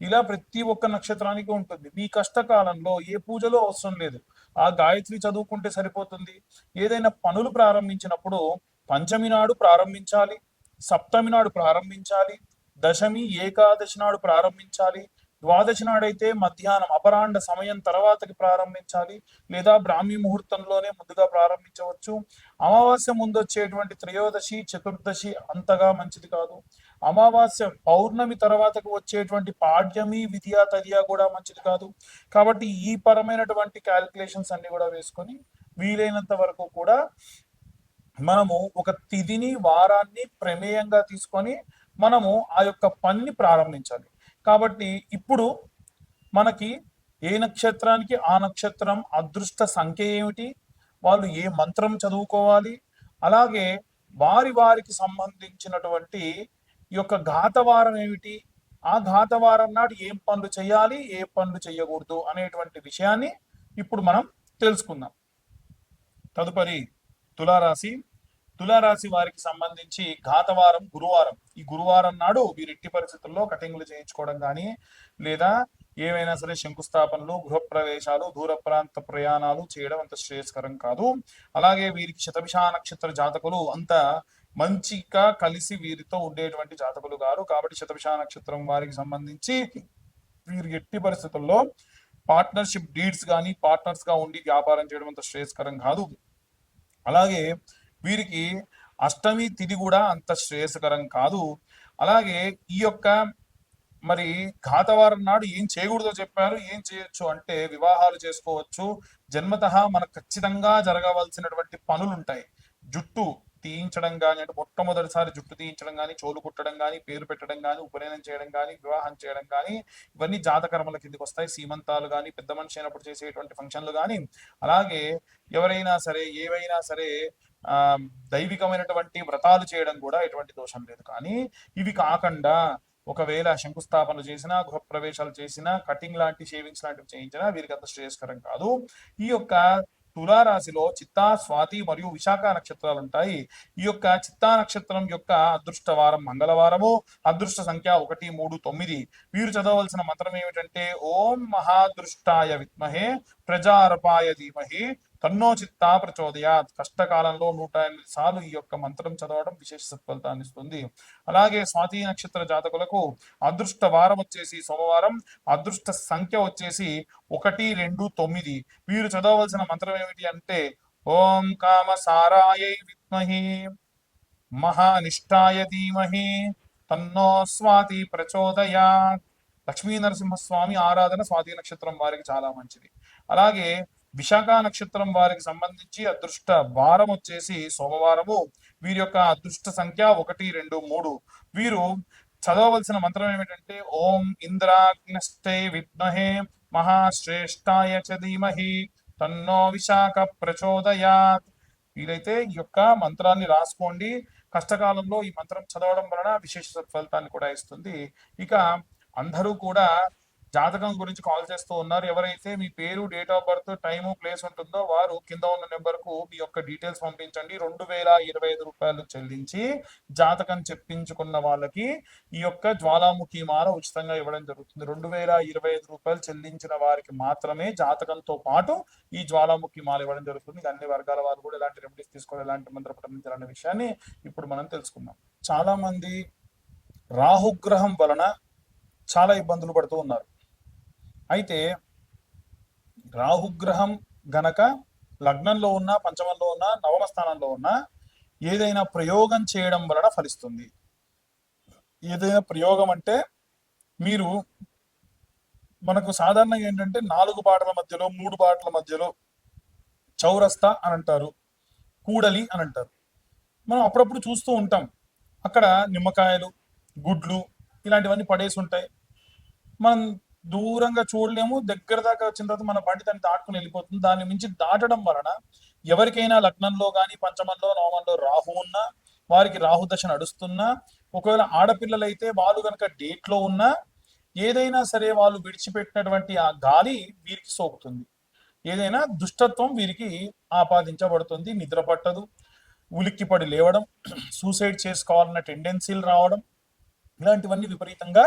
ఇలా ప్రతి ఒక్క నక్షత్రానికి ఉంటుంది. మీ కష్టకాలంలో ఏ పూజలో అవసరం లేదు. ఆ గాయత్రి చదువుకుంటే సరిపోతుంది. ఏదైనా పనులు ప్రారంభించినప్పుడు పంచమి నాడు ప్రారంభించాలి సప్తమి నాడు ప్రారంభించాలి దశమి ఏకాదశి నాడు ప్రారంభించాలి ద్వాదశి నాడైతే మధ్యాహ్నం అపరాండ సమయం తర్వాతకి ప్రారంభించాలి లేదా బ్రాహ్మీ ముహూర్తంలోనే ముందుగా ప్రారంభించవచ్చు. అమావాస్య ముందు వచ్చేటువంటి త్రయోదశి చతుర్దశి అంతగా మంచిది కాదు. అమావాస్య పౌర్ణమి తర్వాతకు వచ్చేటువంటి పాడ్యమి విద్య తదియా కూడా మంచిది కాదు. కాబట్టి ఈ పరమైనటువంటి క్యాలిక్యులేషన్స్ అన్ని కూడా వేసుకొని వీలైనంత వరకు కూడా మనము ఒక తిథిని వారాన్ని ప్రమేయంగా తీసుకొని మనము ఆ యొక్క పనిని ప్రారంభించాలి. కాబట్టి ఇప్పుడు మనకి ఏ నక్షత్రానికి ఆ నక్షత్రం అదృష్ట సంఖ్య ఏమిటి? వాళ్ళు ఏ మంత్రం చదువుకోవాలి? అలాగే వారి వారికి సంబంధించినటువంటి ఈ యొక్క ఘాతవారం ఏమిటి? ఆ ఘాతవారం నాడు ఏం పనులు చేయాలి? ఏ పనులు చేయకూడదు అనేటువంటి విషయాన్ని ఇప్పుడు మనం తెలుసుకుందాం. తదుపరి తులారాశి. తులారాశి వారికి సంబంధించి ఘాతవారం గురువారం. ఈ గురువారం నాడు వీరు ఎట్టి పరిస్థితుల్లో కటింగ్లు చేయించుకోవడం కానీ లేదా ఏవైనా సరే శంకుస్థాపనలు గృహప్రవేశాలు దూర ప్రాంత ప్రయాణాలు చేయడం అంత శ్రేయస్కరం కాదు. అలాగే వీరికి శతభిషా నక్షత్ర జాతకులు అంత మంచిగా కలిసి వీరితో ఉండేటువంటి జాతకులు గారు. కాబట్టి శతభిష నక్షత్రం వారికి సంబంధించి వీరు ఎట్టి పరిస్థితుల్లో పార్ట్నర్షిప్ డీడ్స్ కానీ పార్ట్నర్స్గా ఉండి వ్యాపారం చేయడం అంత శ్రేయస్కరం కాదు. అలాగే వీరికి అష్టమి తిది కూడా అంత శ్రేయస్కరం కాదు. అలాగే ఈ యొక్క మరి ఘాతవారం నాడు ఏం చేయకూడదో చెప్పారు. ఏం చేయొచ్చు అంటే వివాహాలు చేసుకోవచ్చు. జన్మత మనకు ఖచ్చితంగా జరగవలసినటువంటి పనులు ఉంటాయి జుట్టు తీయించడం కానీ అంటే మొట్టమొదటిసారి జుట్టు తీయించడం కానీ చోలు కుట్టడం కానీ పేరు పెట్టడం కానీ ఉపనయనం చేయడం కానీ వివాహం చేయడం కానీ ఇవన్నీ జాతకర్మల కిందకి వస్తాయి. సీమంతాలు కానీ పెద్ద మనిషి అయినప్పుడు చేసేటువంటి ఫంక్షన్లు కానీ అలాగే ఎవరైనా సరే ఏవైనా సరే ఆ దైవికమైనటువంటి వ్రతాలు చేయడం కూడా ఎటువంటి దోషం లేదు. కానీ ఇవి కాకుండా ఒకవేళ శంకుస్థాపనలు చేసినా గృహప్రవేశాలు చేసినా కటింగ్ లాంటి షేవింగ్స్ లాంటివి చేయించినా వీరికి అంత శ్రేయస్కరం కాదు. ఈ యొక్క తులారాశిలో చిత్తా స్వాతి మరియు విశాఖ నక్షత్రాలు ఉంటాయి ఈ యొక్క చిత్తా నక్షత్రం యొక్క అదృష్ట వారం మంగళవారము. అదృష్ట సంఖ్య ఒకటి మూడు తొమ్మిది. వీరు చదవవలసిన మంత్రం ఏమిటంటే ఓం మహాదృష్టాయ విద్మహే ప్రజారపాయ ధీమహి తన్నో చిత్తా ప్రచోదయాత్. కష్టకాలంలో నూట ఎనిమిది సార్లు ఈ యొక్క మంత్రం చదవడం విశేష సత్ఫలితాన్ని ఇస్తుంది. అలాగే స్వాతి నక్షత్ర జాతకులకు అదృష్ట వారం వచ్చేసి సోమవారం అదృష్ట సంఖ్య వచ్చేసి ఒకటి రెండు తొమ్మిది. వీరు చదవవలసిన మంత్రం ఏమిటి అంటే ఓం కామ సారాయ విద్మహి మహానిష్టాయ ధీమహి తన్నో స్వాతి ప్రచోదయాత్. లక్ష్మీ నరసింహస్వామి ఆరాధన స్వాతి నక్షత్రం వారికి చాలా మంచిది. అలాగే విశాఖ నక్షత్రం వారికి సంబంధించి అదృష్ట వారం వచ్చేసి సోమవారము. వీరి యొక్క అదృష్ట సంఖ్య ఒకటి రెండు మూడు. వీరు చదవవలసిన మంత్రం ఏమిటంటే ఓం ఇంద్రాగ్నస్తే విద్మహే మహాశ్రేష్టాయ చ ధీమహి తన్నో విశాఖ ప్రచోదయాత్. వీలైతే ఈ యొక్క మంత్రాన్ని రాసుకోండి. కష్టకాలంలో ఈ మంత్రం చదవడం వలన విశేష ఫలితాన్ని కూడా ఇస్తుంది. ఇక అందరూ కూడా జాతకం గురించి కాల్ చేస్తూ ఉన్నారు. ఎవరైతే మీ పేరు date of birth time place ఉంటుందో వారు కింద ఉన్న నెంబర్కు మీ యొక్క డీటెయిల్స్ పంపించండి. రెండు వేల ఇరవై ఐదు రూపాయలు చెల్లించి జాతకం చెప్పించుకున్న వాళ్ళకి ఈ యొక్క జ్వాలాముఖి మాల ఉచితంగా ఇవ్వడం జరుగుతుంది. రెండు వేల ఇరవై ఐదు రూపాయలు చెల్లించిన వారికి మాత్రమే జాతకంతో పాటు ఈ జ్వాలాముఖి మాల ఇవ్వడం జరుగుతుంది. అన్ని వర్గాల వారు కూడా ఎలాంటి రెమెడీస్ తీసుకోవాలి ఎలాంటి మంత్ర పఠించాలనే విషయాన్ని ఇప్పుడు మనం తెలుసుకుందాం. చాలా మంది రాహుగ్రహం వలన చాలా ఇబ్బందులు పడుతూ ఉన్నారు. అయితే రాహుగ్రహం గనక లగ్నంలో ఉన్న పంచమంలో ఉన్న నవమ స్థానంలో ఉన్న ఏదైనా ప్రయోగం చేయడం వలన ఫలిస్తుంది. ఏదైనా ప్రయోగం అంటే మీరు మనకు సాధారణంగా ఏంటంటే నాలుగు బాటల మధ్యలో మూడు బాటల మధ్యలో చౌరస్తా అని అంటారు కూడలి అని అంటారు. మనం అప్పుడప్పుడు చూస్తూ ఉంటాం. అక్కడ నిమ్మకాయలు గుడ్లు ఇలాంటివన్నీ పడేసి ఉంటాయి. మనం దూరంగా చూడలేము. దగ్గర దాకా వచ్చిన తర్వాత మన బండి దాన్ని దాటుకుని వెళ్ళిపోతుంది. దాన్ని మించి దాటడం వలన ఎవరికైనా లగ్నంలో కానీ పంచమంలో నవమంలో రాహు ఉన్నా వారికి రాహు దశ నడుస్తున్నా ఒకవేళ ఆడపిల్లలైతే వాళ్ళు కనుక డేట్లో ఉన్నా ఏదైనా సరే వాళ్ళు విడిచిపెట్టినటువంటి ఆ గాలి వీరికి సోకుతుంది. ఏదైనా దుష్టత్వం వీరికి ఆపాదించబడుతుంది. నిద్ర పట్టదు. ఉలిక్కిపడి లేవడం సూసైడ్ చేసుకోవాలన్న టెండెన్సీలు రావడం ఇలాంటివన్నీ విపరీతంగా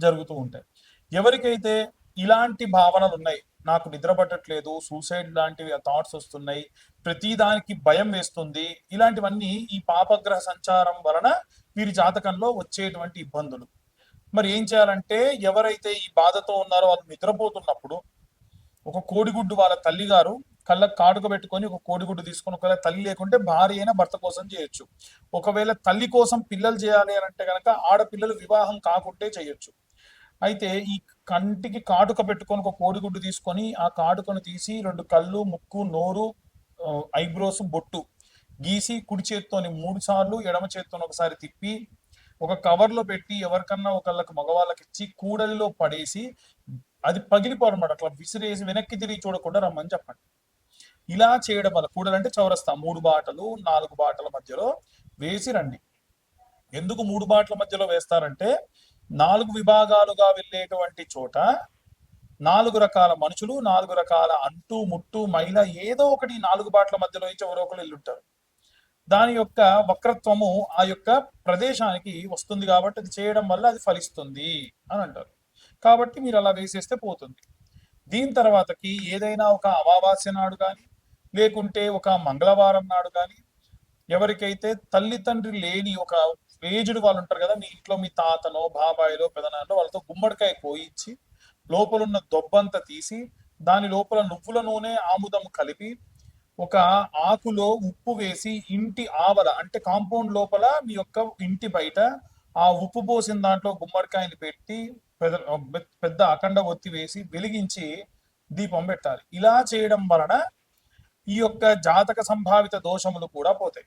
జరుగుతూ ఉంటాయి. ఎవరికైతే ఇలాంటి భావనలు ఉన్నాయి నాకు నిద్ర పట్టట్లేదు సూసైడ్ లాంటివి థాట్స్ వస్తున్నాయి ప్రతి దానికి భయం వేస్తుంది ఇలాంటివన్నీ ఈ పాపగ్రహ సంచారం వలన వీరి జాతకంలో వచ్చేటువంటి ఇబ్బందులు. మరి ఏం చేయాలంటే ఎవరైతే ఈ బాధతో ఉన్నారో వాళ్ళు నిద్రపోతున్నప్పుడు ఒక కోడిగుడ్డు వాళ్ళ తల్లిగారు కళ్ళకు కాడుక పెట్టుకొని ఒక కోడిగుడ్డు తీసుకొని ఒకవేళ తల్లి లేకుంటే భార్య అయినా భర్త కోసం చేయొచ్చు. ఒకవేళ తల్లి కోసం పిల్లలు చేయాలి అని అంటే కనుక ఆడపిల్లలు వివాహం కాకుంటే చేయొచ్చు. అయితే ఈ కంటికి కాటుక పెట్టుకొని ఒక కోడిగుడ్డు తీసుకొని ఆ కాటుకను తీసి రెండు కళ్ళు ముక్కు నోరు ఐబ్రోస్ బొట్టు గీసి కుడి చేత్తోని మూడు సార్లు ఎడమ చేత్తోని ఒకసారి తిప్పి ఒక కవర్లో పెట్టి ఎవరికన్నా ఒకళ్ళకి మగవాళ్ళకి ఇచ్చి కూడలిలో పడేసి అది పగిలిపోవడం అట్లా విసిరేసి వెనక్కి తిరిగి చూడకుండా రమ్మని చెప్పండి. ఇలా చేయడం వల్ల కూడలంటే చౌరస్తా మూడు బాటలు నాలుగు బాటల మధ్యలో వేసి రండి. ఎందుకు మూడు బాటల మధ్యలో వేస్తారంటే నాలుగు విభాగాలుగా వెళ్ళేటువంటి చోట నాలుగు రకాల మనుషులు నాలుగు రకాల అంటు ముట్టు మైల ఏదో ఒకటి నాలుగు బాట్ల మధ్యలో నుంచి ఎవరో ఒకరు వెళ్ళుంటారు. దాని యొక్క వక్రత్వము ఆ యొక్క ప్రదేశానికి వస్తుంది కాబట్టి అది చేయడం వల్ల అది ఫలిస్తుంది అని అంటారు. కాబట్టి మీరు అలా వేసేస్తే పోతుంది. దీని తర్వాతకి ఏదైనా ఒక అమావాస్య నాడు కానీ లేకుంటే ఒక మంగళవారం నాడు కానీ ఎవరికైతే తల్లి తండ్రి లేని ఒక ఏజ్డ్ వాళ్ళు ఉంటారు కదా మీ ఇంట్లో మీ తాతనో బాబాయిలో పెదనాన్నో వాళ్ళతో గుమ్మడికాయ కోయించి లోపల ఉన్న దొబ్బంతా తీసి దాని లోపల నువ్వుల నూనె ఆముదం కలిపి ఒక ఆకులో ఉప్పు వేసి ఇంటి ఆవల అంటే కాంపౌండ్ లోపల మీ యొక్క ఇంటి బయట ఆ ఉప్పు పోసిన దాంట్లో గుమ్మడికాయని పెట్టి పెద్ద పెద్ద అఖండ ఒత్తి వేసి వెలిగించి దీపం పెట్టాలి. ఇలా చేయడం వలన ఈ యొక్క జాతక సంభావిత దోషములు కూడా పోతాయి.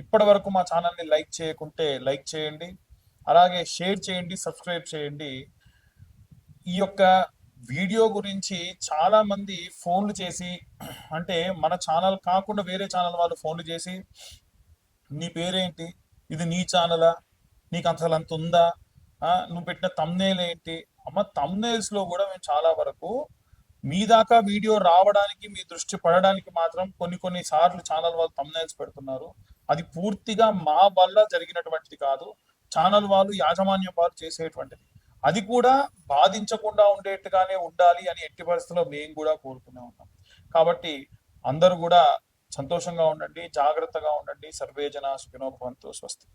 ఇప్పటి వరకు మా ఛానల్ని లైక్ చేయకుంటే లైక్ చేయండి అలాగే షేర్ చేయండి సబ్స్క్రైబ్ చేయండి. ఈ యొక్క వీడియో గురించి చాలా మంది ఫోన్లు చేసి అంటే మన ఛానల్ కాకుండా వేరే ఛానల్ వాళ్ళు ఫోన్లు చేసి నీ పేరేంటి? ఇది నీ ఛానలా? నీకు అసలు అంత ఉందా? నువ్వు పెట్టిన తమ్నేల్ ఏంటి? అమ్మ thumbnails లో కూడా మేము చాలా వరకు మీ దాకా వీడియో రావడానికి మీ దృష్టి పడడానికి మాత్రం కొన్ని కొన్ని సార్లు ఛానల్ వాళ్ళు తమ్నేల్స్ పెడుతున్నారు. అది పూర్తిగా మా వల్ల జరిగినటువంటిది కాదు. ఛానల్ వాళ్ళు యాజమాన్యం వాళ్ళు చేసేటువంటిది. అది కూడా బాధించకుండా ఉండేట్టుగానే ఉండాలి అని ఎట్టి పరిస్థితుల్లో మేము కూడా కోరుకునే ఉన్నాం. కాబట్టి అందరూ కూడా సంతోషంగా ఉండండి జాగ్రత్తగా ఉండండి. సర్వేజన సుఖినోభవంతో స్వస్తి.